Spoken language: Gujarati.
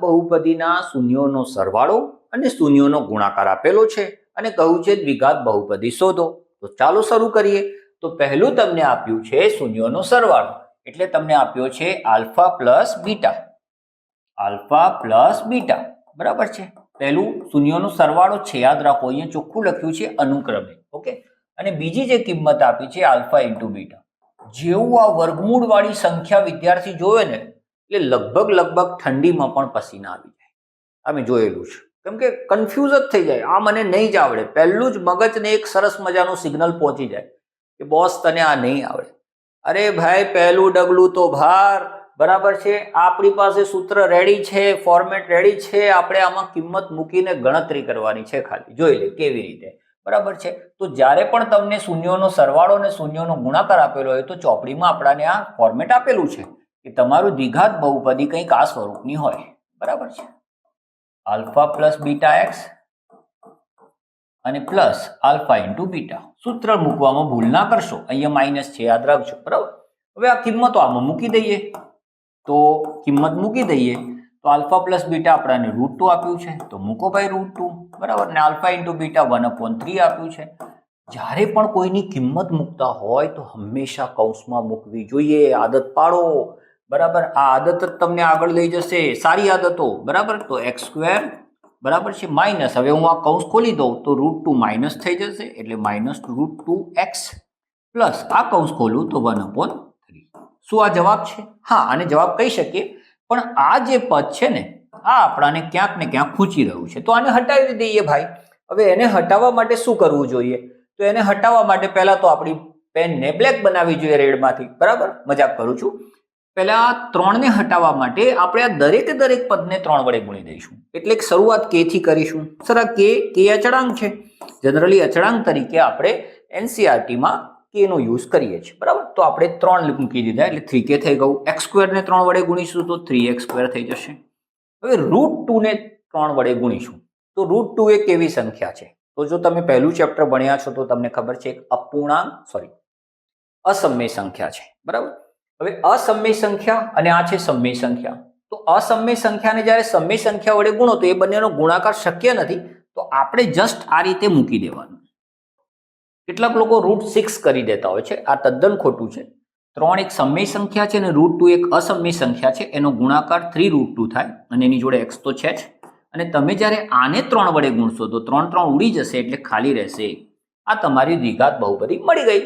બહુપદીના શૂન્યોનો સરવાળો અને શૂન્યોનો ગુણાકાર આપેલો છે અને કહ્યું છે દ્વિઘાત બહુપદી શોધો. તો ચાલો શરૂ કરીએ. તો પહેલું તમને આપ્યું છે શૂન્યોનો સરવાળો. એટલે તમને આપ્યો છે alpha plus beta. Alpha plus beta. બરાબર છે? પહેલું શૂન્યોનો સરવાળો છે. યાદ રાખો, અહીંયા ચોખ્ખું લખ્યું છે અનુક્રમે. ઓકે? અને બીજી જે કિંમત આપી છે આલ્ફા ઇન્ટુ બીટા. જેવું આ વર્ગમૂળવાળી સંખ્યા વિદ્યાર્થી જોવે ને એટલે લગભગ લગભગ ઠંડીમાં પણ પસીના આવી જાય. અમે જોયેલું છે. કેમ કે કન્ફ્યુઝ જ થઈ જાય. આ મને નહીં જ આવડે. પહેલું જ મગજને એક સરસ મજાનું સિગ્નલ પહોંચી જાય કે, બોસ, તને આ નહીં આવડે. અરે ભાઈ, પહેલું ડગલું તો ભાર. બરાબર છે? આપણી પાસે સૂત્ર રેડી છે ફોર્મેટ રેડી છે. આપણે આમાં કિંમત મૂકીને ગણતરી કરવાની છે ખાલી. જોઈ લે કેવી રીતે. બરાબર છે? તો જ્યારે પણ તમને શૂન્યોનો સરવાળો અને શૂન્યોનો ગુણાકાર આપેલો હોય તો ચોપડીમાં આપણાને આ ફોર્મેટ આપેલું છે. કે તમારું દ્વિઘાત બહુપદી કંઈક આ સ્વરૂપની હોય. બરાબર છે? આલ્ફા પ્લસ બીટા એક્સ અને પ્લસ આલ્ફા ઇન્ટુ બીટા. સૂત્ર મૂકવામાં ભૂલ ના કરશો. અહીંયા માઇનસ છે, યાદ રાખજો. બરાબર? હવે આ કિંમતો આમાં મૂકી દઈએ. તો કિંમત મૂકી દઈએ. તો આલ્ફા પ્લસ બીટા આપણાને રૂટ ટુ આપ્યું છે. તો મૂકો ભાઈ રૂટ ટુ બરાબર? ને alpha into beta one upon three આપ્યું છે. જ્યારે પણ કોઈની કિંમત મૂકતા હોય તો હંમેશા કૌંસમાં મૂકવી જોઈએ. આદત પાડો. બરાબર? આ આદત જ તમને આગળ લઈ જશે. સારી આદતો. બરાબર? તો એક્સ સ્ક્વેર બરાબર છે માઇનસ. હવે હું આ કૌંસ ખોલી દઉં તો રૂટ ટુ માઇનસ થઈ જશે એટલે minus root two x plus આ કૌંસ ખોલું તો વન અપોન થ્રી. શું આ જવાબ છે? હા, આને જવાબ કહી શકીએ. પણ આ જે પદ છે ને, આ આપણાને ક્યાંક ને ક્યાંક ખૂંચી રહ્યું છે. તો આને હટાવી દઈએ ભાઈ. હવે એને હટાવવા માટે શું કરવું જોઈએ? તો એને હટાવવા માટે પહેલાં તો આપણી પેનને બ્લેક બનાવવી જોઈએ રેડમાંથી. બરાબર? મજાક કરું છું. પહેલા ત્રણને હટાવવા માટે આપણે આ દરેકે દરેક પદને ત્રણ વડે ગુણી દઈશું. એટલે શરૂઆત કે થી કરીશું. સર કે કે અચળાંક છે. જનરલી અચળાંક તરીકે આપણે એનસીઆરટીમાં કે નો યુઝ કરીએ છીએ. બરાબર? તો આપણે ત્રણ મૂકી દીધા એટલે થ્રી કે થઈ ગયું. એક્સ સ્ક્વેરને ત્રણ વડે ગુણીશું તો થ્રી એક્સ સ્ક્વેર થઈ જશે. હવે રૂટ ટુને ત્રણ વડે ગુણીશું. તો રૂટ ટુ એ કેવી સંખ્યા છે? તો જો તમે પહેલું ચેપ્ટર ભણ્યા છો તો તમને ખબર છે એક અપૂર્ણાંક સોરી અસમય સંખ્યા છે. બરાબર? હવે અસમય સંખ્યા અને આ છે સમય સંખ્યા. તો અસમય સંખ્યાને જ્યારે સમય સંખ્યા વડે ગુણો, તો એ બંનેનો ગુણાકાર શક્ય નથી, તો આપણે જસ્ટ આ રીતે મૂકી દેવાનું. કેટલાક લોકો રૂટ સિક્સ કરી દેતા હોય છે, આ તદ્દન ખોટું છે. ત્રણ એક સમય સંખ્યા છે અને રૂટ ટુ એક અસમય સંખ્યા છે, એનો ગુણાકાર થ્રી રૂટ ટુ થાય, અને એની જોડે એક્સ તો છે જ. અને તમે જ્યારે આને ત્રણ વડે ગુણશો, તો ત્રણ ત્રણ ઉડી જશે એટલે ખાલી રહેશે. આ તમારી દ્વિઘાત બહુપદી મળી ગઈ.